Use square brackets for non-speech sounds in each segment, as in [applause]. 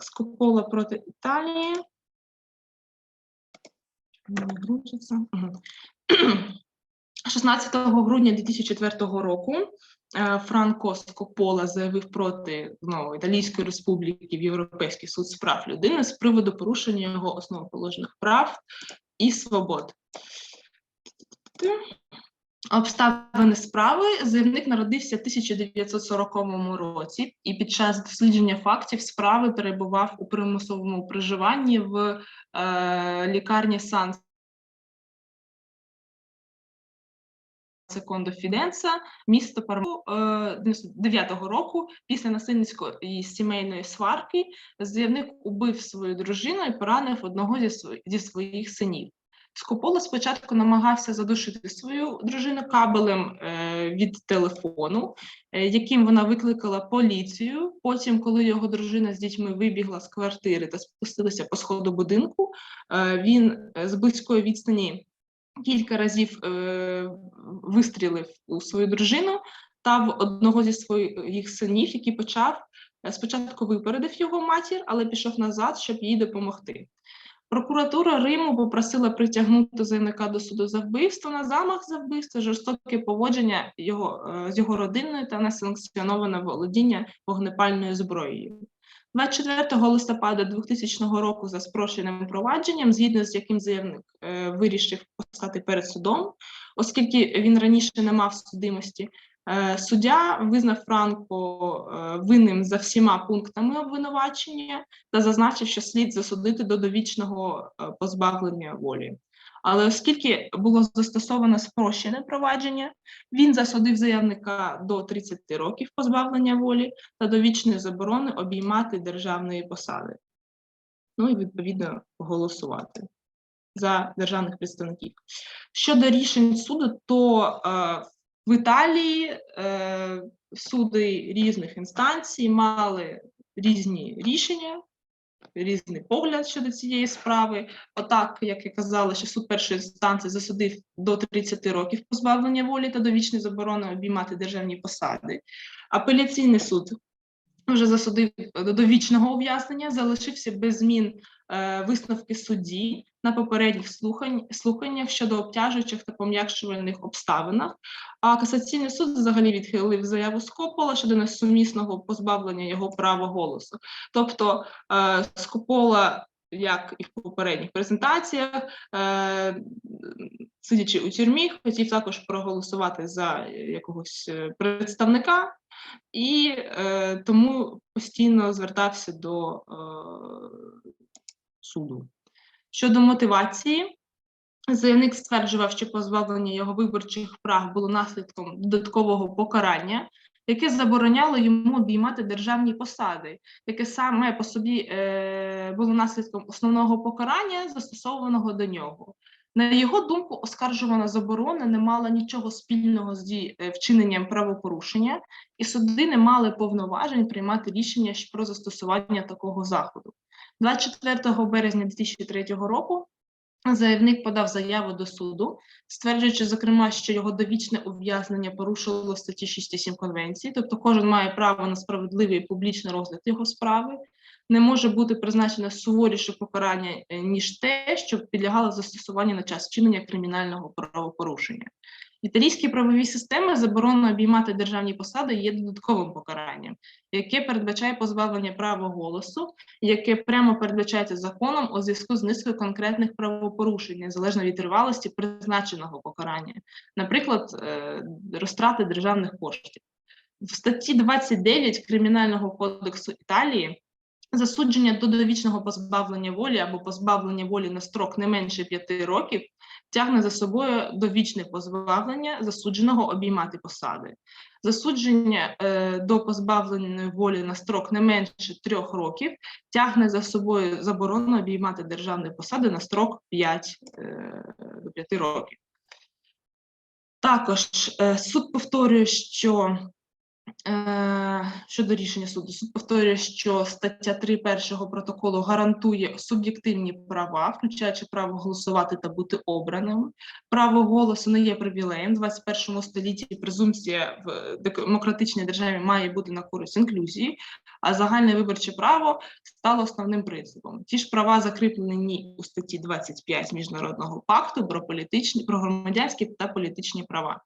Так, Скопола проти Італії. Грузиться. 16 [clears throat] грудня 2004 року е, Франко Скопола заявив проти знову Італійської республіки в Європейський суд з прав людини з приводу порушення його основоположних прав і свобод. Обставини справи заявник народився в 1940 році і під час дослідження фактів справи перебував у примусовому проживанні в е, лікарні Сан Секондо Фіденса, місто Пармо 9-го року після насильницької сімейної сварки заявник убив свою дружину і поранив одного зі своїх синів. Скопола спочатку намагався задушити свою дружину кабелем е, від телефону, е, яким вона викликала поліцію. Потім, коли його дружина з дітьми вибігла з квартири та спустилася по сходу будинку, е, він з близької відстані кілька разів вистрілив у свою дружину та в одного зі своїх синів, який почав спочатку випередив його матір, але пішов назад, щоб їй допомогти. Прокуратура Риму попросила притягнути заявника до суду за вбивство на замах за вбивство, жорстоке поводження його е, з його родиною та несанкціоноване володіння вогнепальною зброєю. 24 листопада 2000 року за спрощеним провадженням, згідно з яким заявник е, вирішив постати перед судом, оскільки він раніше не мав судимості, суддя визнав Франко е, винним за всіма пунктами обвинувачення та зазначив, що слід засудити до довічного е, позбавлення волі. Але оскільки було застосовано спрощене провадження, він засудив заявника до 30 років позбавлення волі та довічної заборони обіймати державної посади. Ну і відповідно голосувати за державних представників. Щодо рішень суду, то е, в Італії е, суди різних інстанцій мали різні рішення, різний погляд щодо цієї справи. Отак, як я казала, що суд першої інстанції засудив до 30 років позбавлення волі та довічної заборони обіймати державні посади. Апеляційний суд вже засудив до довічного ув'язнення, залишився без змін висновки судді на попередніх слухань, слуханнях щодо обтяжуючих та пом'якшувальних обставинах. А касаційний суд взагалі відхилив заяву Скопола щодо несумісного позбавлення його права голосу. Тобто е, Скопола, як і в попередніх презентаціях, е, сидячи у тюрмі, хотів також проголосувати за якогось е, представника, і е, тому постійно звертався до е, суду. Щодо мотивації, заявник стверджував, що позбавлення його виборчих прав було наслідком додаткового покарання, яке забороняло йому обіймати державні посади, яке саме по собі е, було наслідком основного покарання, застосованого до нього. На його думку, оскаржувана заборона не мала нічого спільного з е, вчиненням правопорушення, і суди не мали повноважень приймати рішення про застосування такого заходу. 24 березня 2003 року заявник подав заяву до суду, стверджуючи, зокрема, що його довічне ув'язнення порушило статті 6 і 7 конвенції, тобто кожен має право на справедливий публічний розгляд його справи. Не може бути призначене суворіше покарання е, ніж те, що підлягало застосуванню на час вчинення кримінального правопорушення. В італійській правовій системі заборона обіймати державні посади є додатковим покаранням, яке передбачає позбавлення права голосу, яке прямо передбачається законом у зв'язку з низкою конкретних правопорушень, незалежно від тривалості призначеного покарання, наприклад, е, розтрати державних коштів. В статті 29 Кримінального кодексу Італії засудження до довічного позбавлення волі або позбавлення волі на строк не менше 5 років тягне за собою довічне позбавлення засудженого обіймати посади. Засудження е, до позбавленої волі на строк не менше трьох років тягне за собою заборону обіймати державні посади на строк 5 е, до 5 років. Також е, суд повторює, що Щодо рішення суду, суд повторює, що стаття 3 першого протоколу гарантує суб'єктивні права, включаючи право голосувати та бути обраним. Право голосу не є привілеєм. У 21 столітті презумпція в демократичній державі має бути на користь інклюзії, а загальне виборче право стало основним принципом. Ті ж права закріплені у статті 25 міжнародного пакту про політичні, про громадянські та політичні права.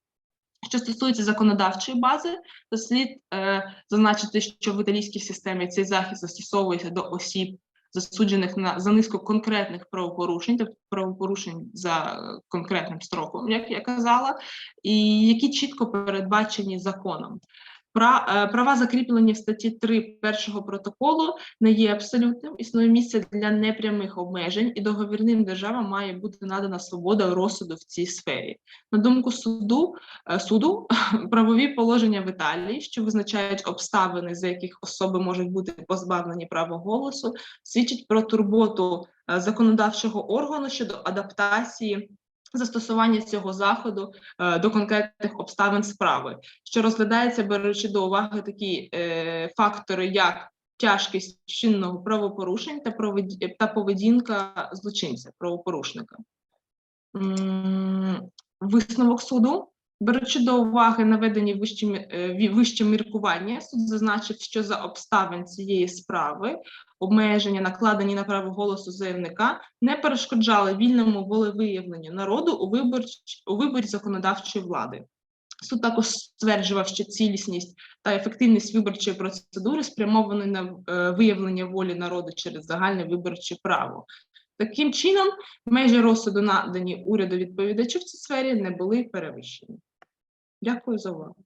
Що стосується законодавчої бази, то слід е, зазначити, що в італійській системі цей захист застосовується до осіб, засуджених на за низку конкретних правопорушень, тобто правопорушень за конкретним строком, як я казала, і які чітко передбачені законом. Е, права закріплені в статті 3 першого протоколу не є абсолютним. Існує місце для непрямих обмежень, і договірним державам має бути надана свобода розсуду в цій сфері. На думку суду, е, суду [laughs] правові положення в Італії, що визначають обставини, за яких особи можуть бути позбавлені права голосу, свідчить про турботу е, законодавчого органу щодо адаптації. Застосування цього заходу е, до конкретних обставин справи, що розглядається, беручи до уваги такі е, фактори, як тяжкість чинного правопорушень та, та поведінка злочинця, правопорушника. Висновок суду. Беручи до уваги наведені вище, мі- е, вище міркування, суд зазначив, що за обставин цієї справи обмеження, накладені на право голосу заявника, не перешкоджали вільному волевиявленню народу у, виборч, у виборі законодавчої влади. Суд також стверджував, що цілісність та ефективність виборчої процедури спрямовані на е, виявлення волі народу через загальне виборче право. Таким чином, межі розсуду, надані уряду відповідачу в цій сфері, не були перевищені. Дякую за увагу.